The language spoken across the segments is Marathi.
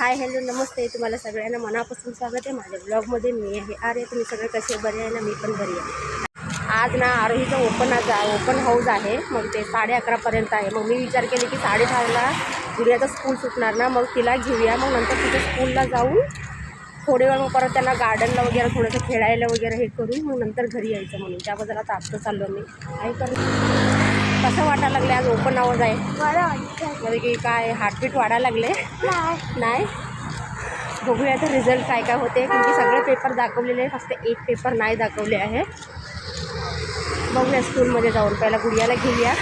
हाय हॅलो नमस्ते. तुम्हाला सगळ्यांना मनापासून स्वागत आहे. माझ्या ब्लॉगमध्ये मी आहे अरे तुम्ही सगळे कसे बरे आहे ना? मी पण बरी आहे. आज ना आरोहीचं ओपन आज ओपन हाऊस आहे. मग ते साडे अकरापर्यंत आहे. मग मी विचार केले की साडेदहाला गुडियाचं स्कूल सुटणार ना? मग तिला घेऊया. मग नंतर तिच्या स्कूलला जाऊन थोडे वेळ मग परत त्यांना गार्डनला वगैरे थोडंसं खेळायला वगैरे हे करून मग नंतर घरी यायचं म्हणून. त्याबद्दल आता आत्ता चाललो मी. काय करू. कसं वाटायला लागले आज ओपन आवाज आहे. म्हणजे की काय हार्टबीट वाढायला लागले? नाही. बघूया तर रिझल्ट काय काय होते. कारण सगळे पेपर दाखवलेले फक्त एक पेपर नाही दाखवले आहे. बघूया स्कूलमध्ये जाऊन. पहिला गुडियाला घेऊया.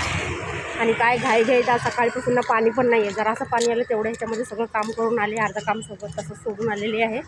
आणि काय घाई घाईत आज सकाळपासून ना पाणी पण नाही आहे जरासं पाणी आलं तेवढं ह्याच्यामध्ये सगळं काम करून आले. अर्धं काम सोबत तसं सोडून आलेले आहे.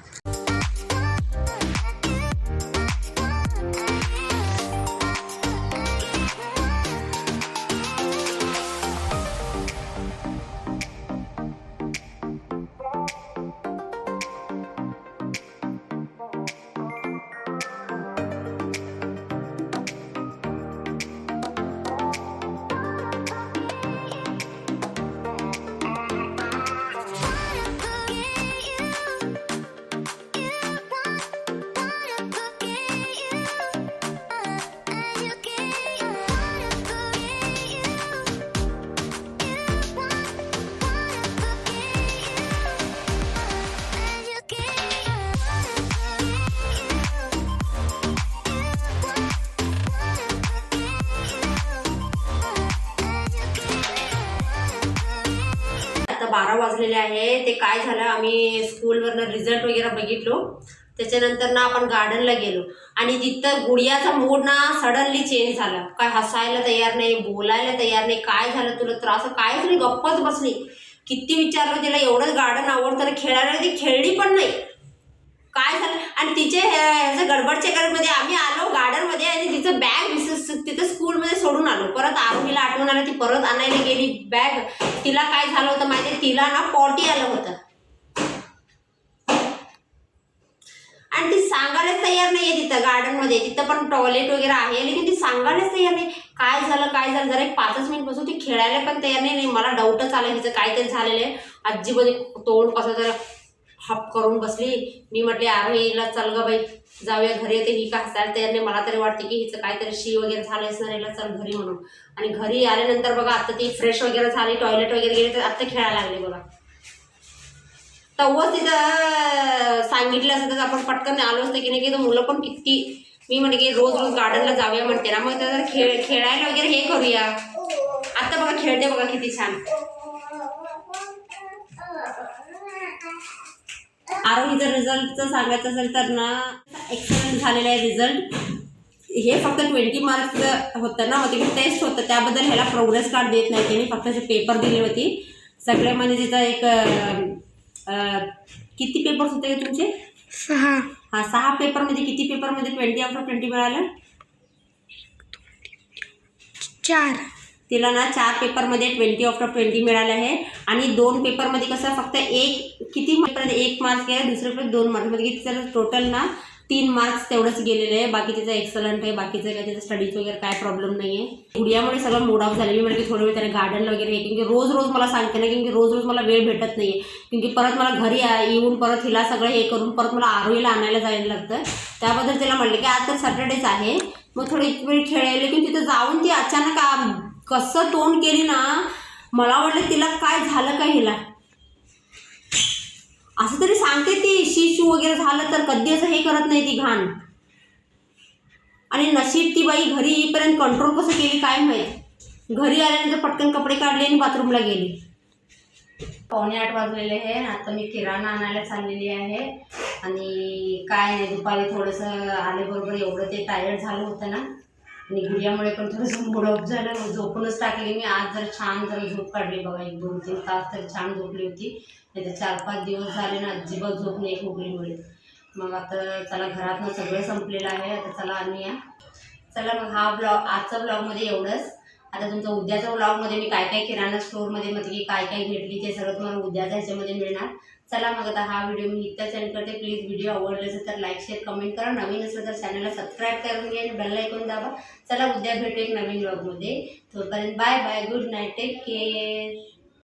बारा वाजलेले आहे. ते काय झालं आम्ही स्कूलवरनं रिझल्ट वगैरे बघितलो. त्याच्यानंतर ना आपण गार्डनला गेलो. आणि तिथं गुडियाचा मूड ना सडनली चेंज झाला. काय हसायला तयार नाही बोलायला तयार नाही काय झालं तुला? त्रास कायच नाही गप्पच बसली. किती विचारलं तिला एवढंच गार्डन आवडतं खेळायला ती खेळली पण नाही. काय झालं? आणि तिचे हे- ह्याचं गडबड चेकरमध्ये आम्ही आलो गार्डनमध्ये आणि तिचं बॅग तिथं स्कूलमध्ये सोडून आलो. परत आरोहीला आठवण आलं ती परत आणायला गेली. बॅग तिला काय झालं होतं माहिती तिला ना पॉटी आलं होतं. आणि ती सांगायलाच तयार नाहीये तिथं गार्डनमध्ये. तिथं पण टॉयलेट वगैरे आहे लेकिन ती सांगायलाच तयार नाही. काय झालं काय झालं? जरा एक पाचच मिनिट बसून ती खेळायला पण तयार नाही नाही मला डाऊटच आला तिचं काहीतरी झालेलं आहे. आजीमध्ये तोंड कसं जरा हप करून बसली. मी म्हटले अरे हिला चल ग बाई. जाऊया घरी. येते ही का हसायला तयार नाही. मला तरी वाटते की हिचं काहीतरी शी वगैरे झालं असणार हिला चल घरी म्हणून. आणि घरी आल्यानंतर बघा आता ती फ्रेश वगैरे झाली. टॉयलेट वगैरे गेली तर आता खेळायला लागली बघा. तेव्हाच तिथं सांगितलं असं तर आपण पटकन आलो असतं की नाही की मुलं पण किती मी म्हणते की रोज रोज गार्डनला जाऊया म्हणते ना. मग तर खेळ खेळायला वगैरे हे करूया. आता बघा खेळते बघा किती छान. आरोहीचा रिझल्टचं सांगायचं असेल तर ना एक्सलंट झालेला आहे रिझल्ट हे फक्त ट्वेंटी मार्क्स होतं ना मग तिकडे टेस्ट होतं त्याबद्दल ह्याला प्रोग्रेस कार्ड देत नाही त्यांनी फक्त असे पेपर दिली होती. सगळे म्हणजे तिथं एक अं, किती पेपर्स होते का तुमचे? सहा. हा सहा पेपरमध्ये किती पेपरमध्ये ट्वेंटी आउट ऑफ ट्वेंटी मिळालं? चार. तिला ना चार पेपरमध्ये ट्वेंटी ऑफ ट्वेंटी मिळाले आहे. आणि दोन पेपरमध्ये कसं फक्त एक किती पेपरमध्ये एक मार्क्स गेला दुसऱ्या पेपर दोन मार्क्स म्हणजे तिचं टोटल ना तीन मार्क्स तेवढंच गेलेले आहे. बाकी तिचं एक्सलंट आहे. बाकीचं काय त्याचं स्टडीज वगैरे काय प्रॉब्लेम नाही आहे गुडियामुळे सगळं मूड ऑफ झालं. मी म्हणजे थोडं वेळ त्याने गार्डनला वगैरे आहे की रोज रोज मला सांगते ना की रोज रोज मला वेळ भेटत नाही आहे परत मला घरी येऊन परत हिला सगळं हे करून परत मला आरोहीला आणायला जायला लागतं. त्याबद्दल तिला म्हटलं की आज तर सॅटर्डेच आहे. मग थोडं एक वेळ खेळायला की तिथं जाऊन ती अचानक कसं तोंड केली ना मला वाटलं तिला काय झालं का हिला. असं तरी सांगते ती शिशू वगैरे झालं तर कधी असं हे करत नाही ती घाण. आणि नशीब ती बाई घरी येईपर्यंत कंट्रोल कसं केली काय माहीत. घरी आल्यानंतर पटकन कपडे काढले आणि बाथरूमला गेली. पावणे आठ वाजलेले आहे आता मी किराणा आणायला चाललेली आहे. आणि काय नाही दुपारी थोडंसं आल्याबरोबर एवढं ते टायर्ड झालं होतं ना. आणि गुडियामुळे पण थोडंसं मूड ऑफ झालं. झोपूनच टाकली मी. आज जर छान जर झोप काढली. बघा एक दोन तीन तास तरी छान झोपली होती. नाही तर चार पाच दिवस झाले ना अजिबात झोप नाही खोकलीमुळे मग आता चला घरातनं सगळं संपलेलं आहे. आता चला आणूया चला मग हा ब्लॉग आजचा ब्लॉगमध्ये एवढंच. आता तुमचं उद्याच्या ब्लॉगमध्ये मी काय काय किराणा स्टोअरमध्ये म्हणजे की काय काय घेतली ते सगळं तुम्हाला उद्याच्या ह्याच्यामध्ये मिळणार. चला मग आता हा व्हिडिओ मी इतका सेंड करते. प्लीज व्हिडिओ आवडले असेल तर लाईक शेअर कमेंट करा. नवीन असेल तर चॅनलला सबस्क्राईब करून घ्या आणि बेल ऐकून दाबा. चला उद्या भेटू एक नवीन ब्लॉगमध्ये तोपर्यंत bye bye good night take care